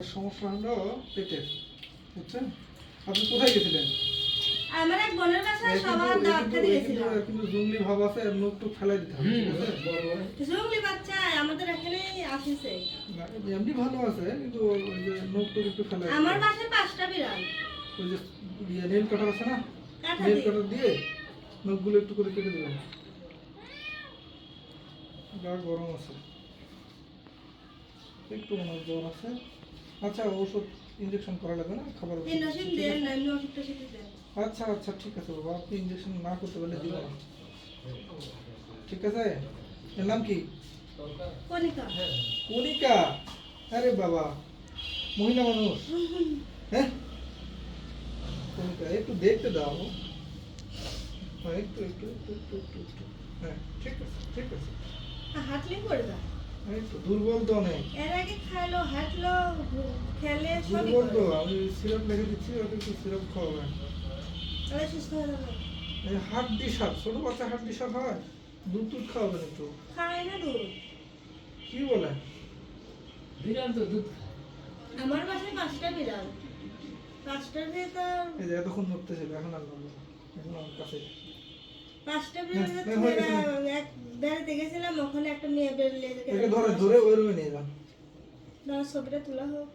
সমস্যা হলো পেটের বুঝছেন? আপনি কোথায় গেছিলেন? আমার এক বোনের বাসায় সবার দাওয়াত খেতে গেছিলাম। কিন্তু- কিন্তু ভাব আছে মুখ টুক ফেলাই দিতে হবে ঠিক বাচ্চা আমাদের এখানে আসিছে। এমনি ভালো আছে কিন্তু মুখ টুক একটু ফেলাই আমার বাসায় পাঁচটা বিড়াল। ওই যে ইয়ে নেল কাটার আছে না? নেল কাটার দিয়ে নখগুলো একটু করে কেটে দেবেন। গরম আছে। একটু মনে জ্বর আছে। আচ্ছা ওষুধ ইঞ্জেকশন করা লাগবে না? খাবার ওষুধ। ইন্ডোসিন ঠিক দেন আছে? না এমনি ওষুধ টষুধ দেন। আচ্ছা আচ্ছা ঠিক আছে বাবা। আপনি ইঞ্জেকশন না করতে পারলে দিব না। ঠিক আছে? এর নাম কি? কনিকা কণিকা? আরে বাবা মহিলা মানুষ। হ্যাঁ? কণিকা একটু দেখতে দাও। হ্যাঁ একটু একটু একটু একটু একটু একটু। হ্যাঁ ঠিক আছে ঠিক আছে। হাঁটলে পড়ে যা। এই তো দুর্বল তো অনেক। এর আগে খাইলো হাঁটলো খেলে সবই দুর্বল তো আমি সিরাপ লিখে দিচ্ছি ওকে একটু সিরাপ খাওয়াবেন তাহলে সুস্থ হয়ে যাবে। এই হাড্ডি সাপ ছোট বাচ্চা হাড্ডি সাপ হয় দুধ দুধ খাওয়াবেন একটু। খায় না দুধ। কি বলেন বিড়াল তো দুধ আমার বাসায় পাঁচটা বিড়াল। পাঁচটার ভিতর এই যে এতক্ষণ ধরতেছিল এখন আর এখন আমার কাছে। পাঁচটা বিড়াল হ্যাঁ, হয়ে গেছে। এক বেড়াতে গেছিলাম ওখানে একটা মেয়ে বেরোলে একে ধরে ধরে ওই রুমে নিয়ে যান ছবিটা তোলা হোক